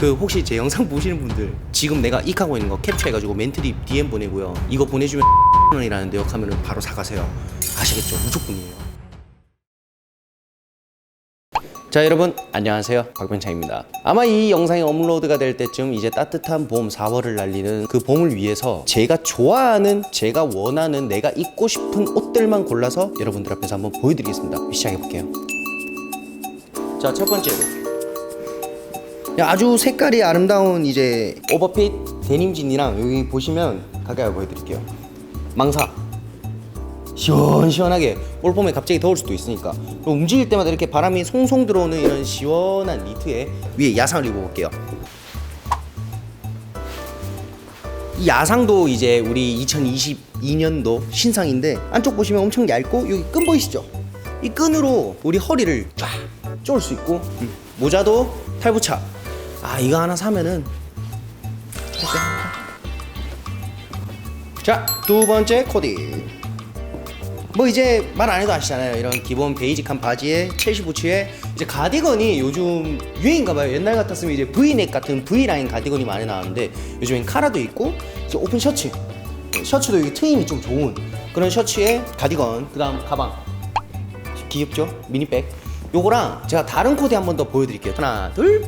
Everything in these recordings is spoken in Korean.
그 혹시 제 영상 보시는 분들 지금 내가 익하고 있는 거 캡처해가지고 멘트리 DM 보내고요. 이거 보내주면 원이라는 데요. 하면은 바로 사가세요. 아시겠죠? 무조건이에요. 자 여러분 안녕하세요 박변창입니다 아마 이 영상이 업로드가 될 때쯤 이제 따뜻한 봄 4월을 날리는 그 봄을 위해서 제가 좋아하는 제가 원하는 내가 입고 싶은 옷들만 골라서 여러분들 앞에서 한번 보여드리겠습니다 시작해 볼게요 자 첫 번째로 야, 아주 색깔이 아름다운 이제 오버핏 데님진이랑 여기 보시면 가까이 보여드릴게요. 망사. 시원시원하게 볼 봄에 갑자기 더울 수도 있으니까. 그리고 움직일 때마다 이렇게 바람이 송송 들어오는 이런 시원한 니트에 위에 야상을 입어볼게요. 이 야상도 이제 우리 2022년도 신상인데 안쪽 보시면 엄청 얇고 여기 끈 보이시죠? 이 끈으로 우리 허리를 쫙 쪼을 수 있고 음, 모자도 탈부착 아 이거 하나 사면은 자 두 번째 코디 뭐 이제 말 안 해도 아시잖아요. 이런 기본 베이직한 바지에 첼시 부츠에 이제 가디건이 요즘 유행인가 봐요. 옛날 같았으면 이제 V넥 같은 V라인 가디건이 많이 나왔는데 요즘엔 카라도 있고 이제 오픈 셔츠 셔츠도 여기 트임이 좀 좋은 그런 셔츠에 가디건 그 다음 가방 귀엽죠? 미니백 요거랑 제가 다른 코디 한 번 더 보여드릴게요. 하나 둘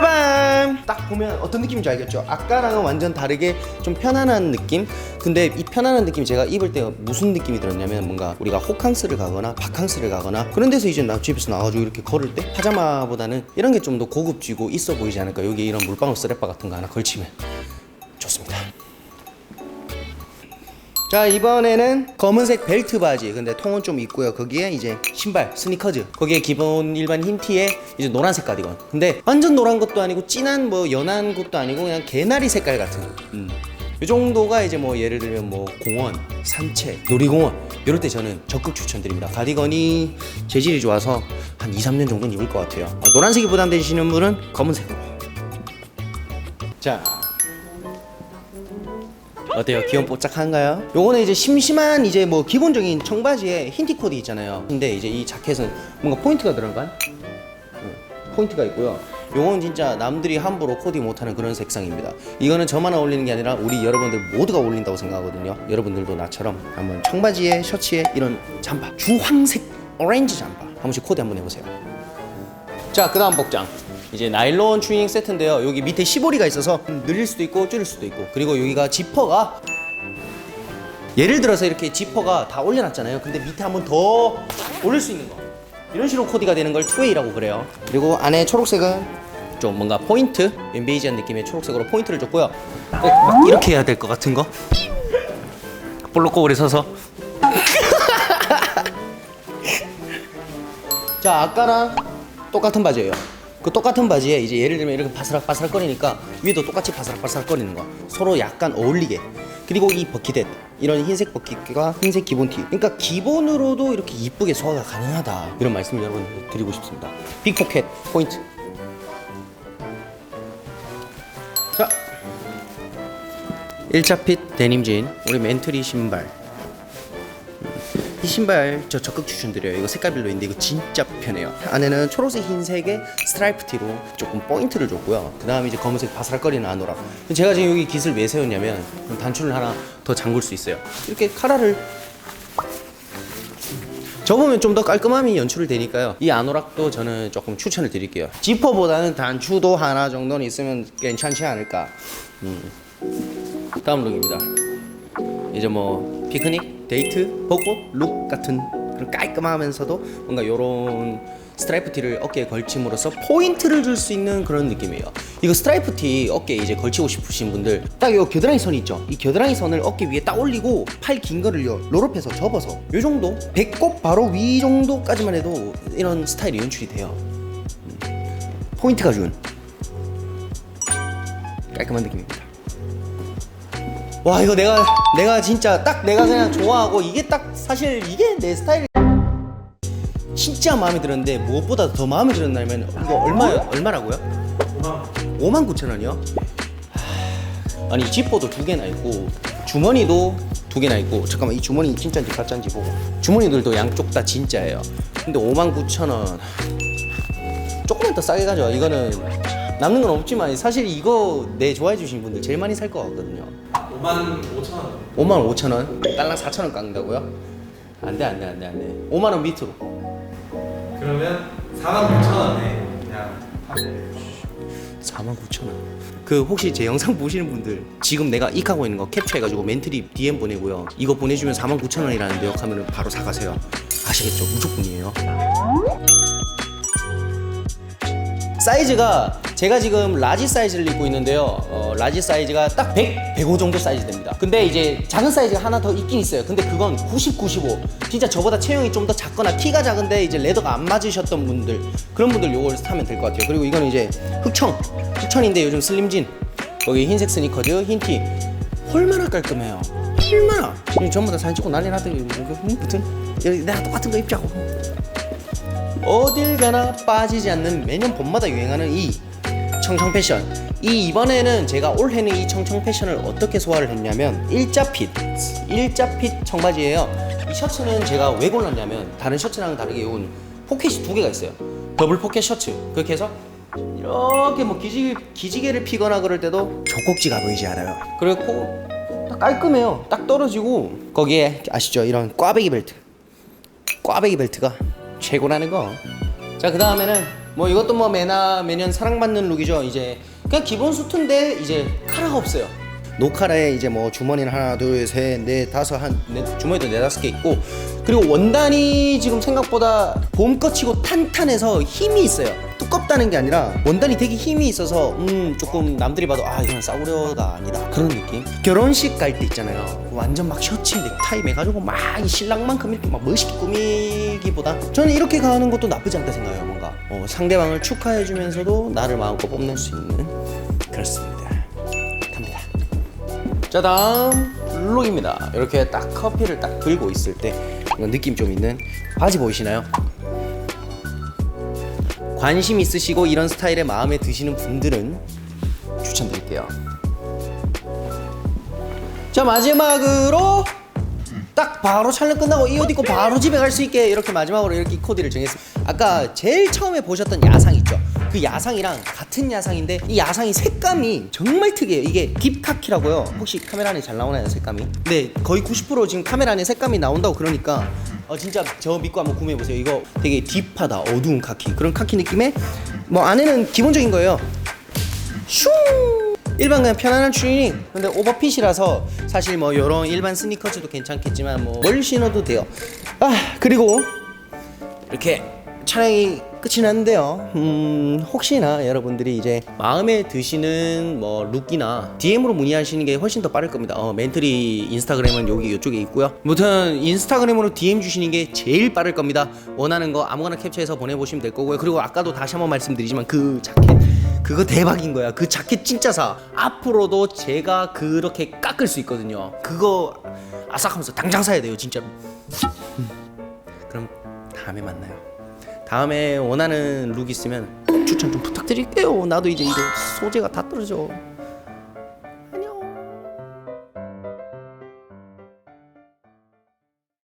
빠밤. 딱 보면 어떤 느낌인지 알겠죠? 아까랑은 완전 다르게 좀 편안한 느낌? 근데 이 편안한 느낌이 제가 입을 때 무슨 느낌이 들었냐면 뭔가 우리가 호캉스를 가거나 바캉스를 가거나 그런 데서 이제 나 집에서 나와가지고 이렇게 걸을 때 파자마보다는 이런 게 좀 더 고급지고 있어 보이지 않을까? 여기 이런 물방울 스레빠 같은 거 하나 걸치면 자 이번에는 검은색 벨트 바지. 근데 통은 좀 있고요. 거기에 이제 신발 스니커즈. 거기에 기본 일반 흰 티에 이제 노란색 가디건. 근데 완전 노란 것도 아니고 진한 뭐 연한 것도 아니고 그냥 개나리 색깔 같은. 음. 이 정도가 이제 뭐 예를 들면 뭐 공원 산책 놀이공원. 이럴 때 저는 적극 추천드립니다. 가디건이 재질이 좋아서 한 2, 3년 정도는 입을 것 같아요. 어, 노란색이 부담되시는 분은 검은색으로. 자 어때요? 귀염 뽀짝한가요? 요거는 이제 심심한 이제 뭐 기본적인 청바지에 흰 티 코디 있잖아요. 근데 이제 이 자켓은 뭔가 포인트가 들어간 응, 포인트가 있고요. 요건 진짜 남들이 함부로 코디 못하는 그런 색상입니다. 이거는 저만 어울리는 게 아니라 우리 여러분들 모두가 어울린다고 생각하거든요. 여러분들도 나처럼 한번 청바지에 셔츠에 이런 잠바 주황색 오렌지 잠바 한 번씩 코디 한번 해보세요. 자, 그 다음 복장. 이제 나일론 추잉 세트인데요. 여기 밑에 시보리가 있어서 늘릴 수도 있고 줄일 수도 있고. 그리고 여기가 지퍼가 예를 들어서 이렇게 지퍼가 다 올려놨잖아요. 근데 밑에 한번 더 올릴 수 있는 거. 이런 식으로 코디가 되는 걸 투웨이라고 그래요. 그리고 안에 초록색은 좀 뭔가 포인트, 엠베이지한 느낌의 초록색으로 포인트를 줬고요. 꼭막 이렇게 해야 될 것 같은 거. 볼록거울에 서서. 자, 아까랑 똑같은 바지예요. 그 똑같은 바지에 이제 예를 들면 이렇게 바스락바스락 거리니까 위도 똑같이 바스락바스락 거리는 거. 서로 약간 어울리게. 그리고 이 버킷햇 이런 흰색 버킷과 흰색 기본 티. 그러니까 기본으로도 이렇게 이쁘게 소화가 가능하다. 이런 말씀을 여러분 드리고 싶습니다. 빅포켓 포인트. 자. 1차 핏 데님진 우리 멘트리 신발 이 신발 저 적극 추천드려요. 이거 색깔별로 있는데 이거 진짜 편해요. 안에는 초록색 흰색의 스트라이프 티로 조금 포인트를 줬고요. 그 다음에 이제 검은색 바스락거리는 아노락. 제가 지금 여기 깃을 왜 세웠냐면 단추를 하나 더 잠글 수 있어요. 이렇게 카라를 접으면 좀 더 깔끔함이 연출을 되니까요. 이 아노락도 저는 조금 추천을 드릴게요. 지퍼보다는 단추도 하나 정도는 있으면 괜찮지 않을까. 음. 다음 룩입니다. 이제 뭐 피크닉, 데이트, 벚꽃, 룩 같은 그런 깔끔하면서도 뭔가 요런 스트라이프 티를 어깨에 걸침으로써 포인트를 줄 수 있는 그런 느낌이에요. 이거 스트라이프 티 어깨에 이제 걸치고 싶으신 분들 딱요 겨드랑이 선이 있죠. 이 겨드랑이 선을 어깨 위에 딱 올리고 팔 긴 거를 요 롤업해서 접어서 요 정도 배꼽 바로 위 정도까지만 해도 이런 스타일이 연출이 돼요. 음. 포인트가 준 깔끔한 느낌입니다. 와 이거 내가 내가 진짜 딱 내가 그냥 좋아하고 이게 딱 사실 이게 내 스타일 진짜 마음에 들었는데 무엇보다 더 마음에 들었냐면 이거 얼마 얼마라고요? 5만 9천 원이요? 하, 아니 지퍼도 두 개나 있고 주머니도 두 개나 있고 잠깐만 이 주머니 진짜인지 가짜인지 보고. 주머니들도 양쪽 다 진짜예요. 근데 5만 9천 원. 조금만 더 싸게 가죠 이거는 남는 건 없지만 사실 이거 내 좋아해 주신 분들 제일 많이 살 것 같거든요 5만 5천 원. 5만 5천 원 딸랑 4천 원 깎는다고요? 안 돼 안 돼 안 돼 안 돼 5만 원 밑으로 그러면 4만 9천 원에 그냥 하고 4만 9천 원. 그 혹시 제 영상 보시는 분들 지금 내가 익하고 있는 거 캡처해가지고 멘트리 DM 보내고요. 이거 보내주면 4만 9천 원이라는데요. 하면은 바로 사가세요. 아시겠죠? 무조건이에요. 사이즈가 제가 지금 라지 사이즈를 입고 있는데요. 어, 라지 사이즈가 딱 100, 105 정도 사이즈 됩니다. 근데 이제 작은 사이즈가 하나 더 있긴 있어요. 근데 그건 90, 95. 진짜 저보다 체형이 좀 더 작거나 키가 작은데 이제 레더가 안 맞으셨던 분들 그런 분들 요걸 사면 될 것 같아요. 그리고 이거는 이제 흑청, 흑천인데 요즘 슬림진 거기 흰색 스니커즈, 흰 티. 얼마나 깔끔해요. 얼마나. 지금 전부 다 사진 찍고 난리 나더니 무튼 내가 똑같은 거 입자고. 어딜 가나 빠지지 않는 매년 봄마다 유행하는 이 청청 패션. 이 이번에는 제가 올해는 이 청청 패션을 어떻게 소화를 했냐면 일자 핏, 일자 핏 청바지예요. 이 셔츠는 제가 왜 골랐냐면 다른 셔츠랑 다르게 이건 포켓이 두 개가 있어요. 더블 포켓 셔츠. 그렇게 해서 이렇게 뭐 기지 기지개를 피거나 그럴 때도 젖꼭지가 보이지 않아요. 그리고 딱 깔끔해요. 딱 떨어지고 거기에 아시죠? 이런 꽈배기 벨트. 꽈배기 벨트가 최고라는 거. 자, 그 다음에는 뭐 이것도 뭐 매나 매년 사랑받는 룩이죠. 이제 그냥 기본 수트인데 이제 카라가 없어요. 노카라에 이제 뭐 주머니는 하나, 둘, 셋, 넷, 다섯 한 네, 주머니도 네 다섯 개 있고 그리고 원단이 지금 생각보다 봄거치고 탄탄해서 힘이 있어요. 두껍다는 게 아니라 원단이 되게 힘이 있어서 음 조금 남들이 봐도 아 이건 싸구려가 아니다 그런 느낌. 결혼식 갈 때 있잖아요. 완전 막 셔츠에 넥타이 매가지고 막이 신랑만큼 이렇게 막 멋있게 꾸미기보다 저는 이렇게 가는 것도 나쁘지 않다 생각해요. 뭔가 어, 상대방을 축하해주면서도 나를 마음껏 뽐낼 수 있는 그렇습니다. 갑니다. 자 다음 룩입니다. 이렇게 딱 커피를 딱 들고 있을 때 이런 느낌 좀 있는 바지 보이시나요? 관심 있으시고 이런 스타일의 마음에 드시는 분들은 추천드릴게요. 자 마지막으로 딱 바로 촬영 끝나고 이 옷 입고 바로 집에 갈 수 있게 이렇게 마지막으로 이렇게 코디를 정했습니다. 아까 제일 처음에 보셨던 야상 있죠? 그 야상이랑 같은 야상인데 이 야상이 색감이 정말 특이해요. 이게 딥카키라고요. 혹시 카메라 안에 잘 나오나요 색감이? 네, 거의 90% 지금 카메라 안에 색감이 나온다고 그러니까 어 진짜 저 믿고 한번 구매해 보세요. 이거 되게 딥하다, 어두운 카키 그런 카키 느낌의 뭐 안에는 기본적인 거예요. 슝 일반 그냥 편안한 추리닝. 근데 오버핏이라서 사실 뭐 이런 일반 스니커즈도 괜찮겠지만 뭐 뭘 신어도 돼요. 아 그리고 이렇게 촬영이 끝이 났는데요. 음 혹시나 여러분들이 이제 마음에 드시는 뭐 룩이나 DM으로 문의하시는 게 훨씬 더 빠를 겁니다. 어 멘트리 인스타그램은 여기 이쪽에 있고요. 무튼 인스타그램으로 DM 주시는 게 제일 빠를 겁니다. 원하는 거 아무거나 캡처해서 보내보시면 될 거고요. 그리고 아까도 다시 한번 말씀드리지만 그 자켓 그거 대박인 거야. 그 자켓 진짜 사. 앞으로도 제가 그렇게 깎을 수 있거든요. 그거 아삭하면서 당장 사야 돼요, 진짜. 음. 그럼 다음에 만나요. 다음에 원하는 룩 있으면 꼭 추천 좀 부탁드릴게요. 나도 이제 이거 소재가 다 떨어져.